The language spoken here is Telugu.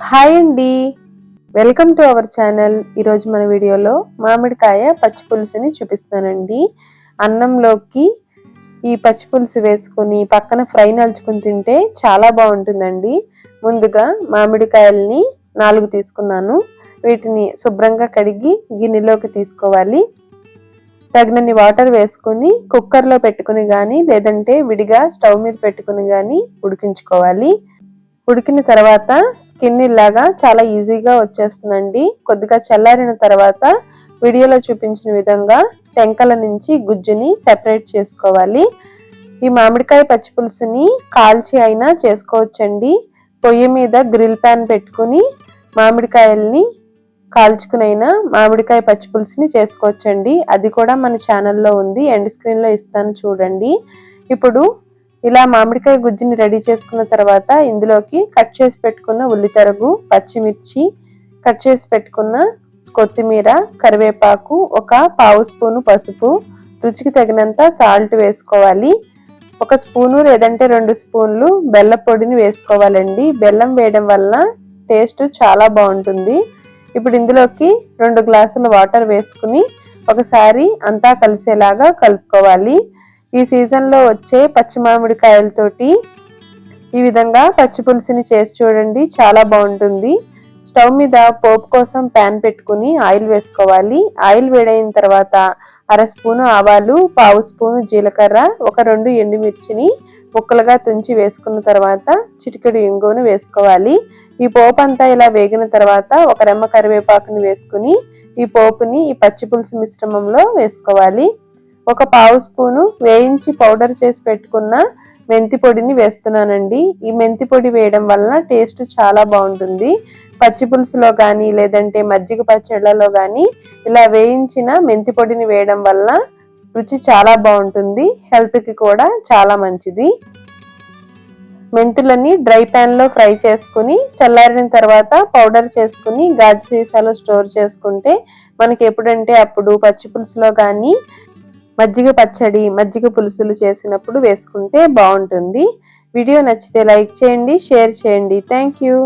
హాయ్ అండి. Welcome to our channel. ఈరోజు మన వీడియోలో మామిడికాయ పచ్చి పులుసుని చూపిస్తానండి. అన్నంలోకి ఈ పచ్చి పులుసు వేసుకొని పక్కన ఫ్రై నలుచుకుని తింటే చాలా బాగుంటుందండి. ముందుగా మామిడికాయల్ని నాలుగు తీసుకున్నాను. వీటిని శుభ్రంగా కడిగి గిన్నెలోకి తీసుకోవాలి. తగినన్ని వాటర్ వేసుకొని కుక్కర్లో పెట్టుకుని కానీ లేదంటే విడిగా స్టవ్ మీద పెట్టుకుని కానీ ఉడికించుకోవాలి. ఉడికిన తర్వాత స్కిన్ ఇలాగా చాలా ఈజీగా వచ్చేస్తుందండి. కొద్దిగా చల్లారిన తర్వాత వీడియోలో చూపించిన విధంగా టెంకల నుంచి గుజ్జుని సెపరేట్ చేసుకోవాలి. ఈ మామిడికాయ పచ్చి పులుసుని కాల్చి అయినా చేసుకోవచ్చండి. పొయ్యి మీద గ్రిల్ ప్యాన్ పెట్టుకుని మామిడికాయల్ని కాల్చుకునైనా మామిడికాయ పచ్చి పులుసుని చేసుకోవచ్చండి. అది కూడా మన ఛానల్లో ఉంది. ఎండ్ స్క్రీన్లో ఇస్తాను చూడండి. ఇప్పుడు ఇలా మామిడికాయ గుజ్జుని రెడీ చేసుకున్న తర్వాత ఇందులోకి కట్ చేసి పెట్టుకున్న ఉల్లితరగు పచ్చిమిర్చి కట్ చేసి పెట్టుకున్న కొత్తిమీర కరివేపాకు ఒక పావు స్పూను పసుపు రుచికి తగినంత సాల్ట్ వేసుకోవాలి. ఒక స్పూను లేదంటే రెండు స్పూన్లు బెల్ల పొడిని వేసుకోవాలండి. బెల్లం వేయడం వల్ల టేస్ట్ చాలా బాగుంటుంది. ఇప్పుడు ఇందులోకి రెండు గ్లాసుల వాటర్ వేసుకుని ఒకసారి అంతా కలిసేలాగా కలుపుకోవాలి. ఈ సీజన్లో వచ్చే పచ్చి మామిడికాయలతోటి ఈ విధంగా పచ్చి పులుసుని చేసి చూడండి చాలా బాగుంటుంది. స్టవ్ మీద పోపు కోసం ప్యాన్ పెట్టుకుని ఆయిల్ వేసుకోవాలి. ఆయిల్ వేడైన తర్వాత అర స్పూను ఆవాలు పావు స్పూను జీలకర్ర ఒక రెండు ఎండుమిర్చిని ముక్కలుగా తుంచి వేసుకున్న తర్వాత చిటికెడు ఇంగువను వేసుకోవాలి. ఈ పోపు అంతా ఇలా వేగిన తర్వాత ఒక రెమ్మ కరివేపాకుని వేసుకుని ఈ పోపుని ఈ పచ్చి పులుసు మిశ్రమంలో వేసుకోవాలి. ఒక పావు స్పూను వేయించి పౌడర్ చేసి పెట్టుకున్న మెంతి పొడిని వేస్తున్నానండి. ఈ మెంతి పొడి వేయడం వలన టేస్ట్ చాలా బాగుంటుంది. పచ్చి పులుసులో కానీ లేదంటే మజ్జిగ పచ్చళ్ళలో కానీ ఇలా వేయించిన మెంతి పొడిని వేయడం వలన రుచి చాలా బాగుంటుంది. హెల్త్కి కూడా చాలా మంచిది. మెంతులని డ్రై ప్యాన్లో ఫ్రై చేసుకుని చల్లారిన తర్వాత పౌడర్ చేసుకుని గాజు సీసాలో స్టోర్ చేసుకుంటే మనకి ఎప్పుడంటే అప్పుడు పచ్చి పులుసులో కానీ మజ్జిగ పచ్చడి మజ్జిగ పులుసులు చేసినప్పుడు వేసుకుంటే బాగుంటుంది. వీడియో నచ్చితే లైక్ చేయండి షేర్ చేయండి. Thank you